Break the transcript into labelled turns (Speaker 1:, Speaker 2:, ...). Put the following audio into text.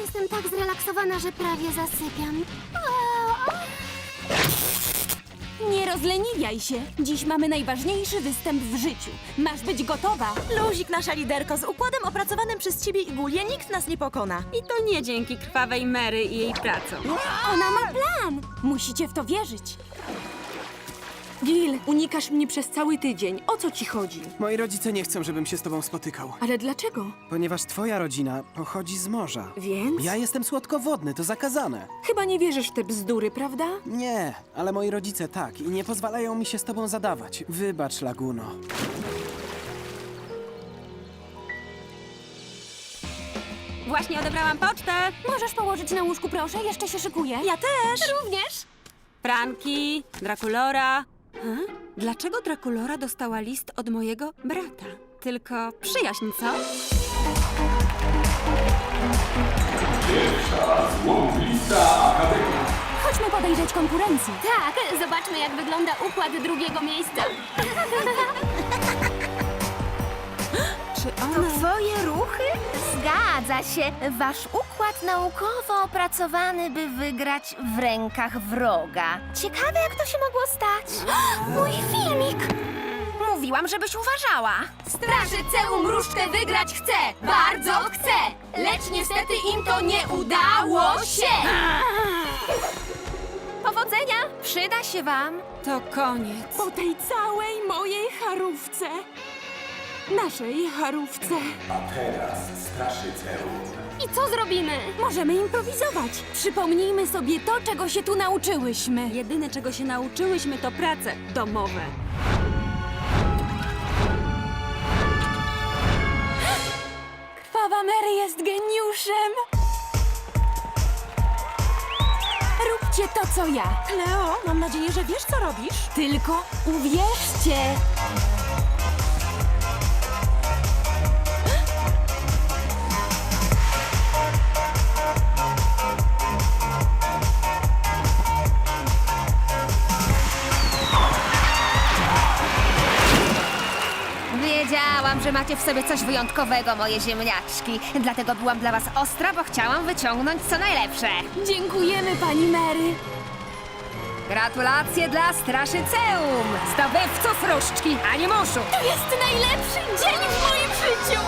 Speaker 1: Jestem tak zrelaksowana, że prawie zasypiam.
Speaker 2: Nie rozleniwiaj się. Dziś mamy najważniejszy występ w życiu. Masz być gotowa.
Speaker 3: Luzik, nasza liderko, z układem opracowanym przez ciebie i Gulię nikt nas nie pokona.
Speaker 4: I to nie dzięki krwawej Mary i jej pracom.
Speaker 2: Ona ma plan. Musicie w to wierzyć.
Speaker 5: Gil, unikasz mnie przez cały tydzień. O co ci chodzi?
Speaker 6: Moi rodzice nie chcą, żebym się z tobą spotykał.
Speaker 5: Ale dlaczego?
Speaker 6: Ponieważ twoja rodzina pochodzi z morza.
Speaker 5: Więc?
Speaker 6: Ja jestem słodkowodny, to zakazane.
Speaker 5: Chyba nie wierzysz w te bzdury, prawda?
Speaker 6: Nie, ale moi rodzice tak i nie pozwalają mi się z tobą zadawać. Wybacz, Laguno.
Speaker 4: Właśnie odebrałam pocztę.
Speaker 2: Możesz położyć na łóżku, proszę? Jeszcze się szykuję.
Speaker 3: Ja też!
Speaker 2: również.
Speaker 4: Franki, Drakulora. Dlaczego Drakulora dostała list od mojego brata? Tylko przyjaźń, co?
Speaker 2: Chodźmy podejrzeć konkurencję.
Speaker 1: Tak, zobaczmy jak wygląda układ drugiego miejsca.
Speaker 4: Czy ona...
Speaker 7: Twoje Zgadza się. Wasz układ naukowo opracowany, by wygrać w rękach wroga. Ciekawe, jak to się mogło stać. Mój filmik! Mówiłam, żebyś uważała.
Speaker 1: Straszyceum mruszkę wygrać chce! Bardzo chce! Lecz niestety im to nie udało się!
Speaker 7: Powodzenia! Przyda się wam.
Speaker 4: To koniec.
Speaker 5: Po tej całej mojej charówce. Naszej charówce.
Speaker 1: I co zrobimy?
Speaker 2: Możemy improwizować. Przypomnijmy sobie to, czego się tu nauczyłyśmy.
Speaker 4: Jedyne, czego się nauczyłyśmy, to prace domowe.
Speaker 2: Krwawa Mary jest geniuszem. Róbcie to, co ja.
Speaker 3: Kleo, mam nadzieję, że wiesz, co robisz.
Speaker 2: Tylko uwierzcie.
Speaker 7: Wiedziałam, że macie w sobie coś wyjątkowego, moje ziemniaczki. Dlatego byłam dla was ostra, bo chciałam wyciągnąć co najlepsze.
Speaker 2: Dziękujemy, pani Mary.
Speaker 7: Gratulacje dla Straszyceum! Zdobywców różdżki, a nie muszu!
Speaker 2: To jest najlepszy dzień w moim życiu.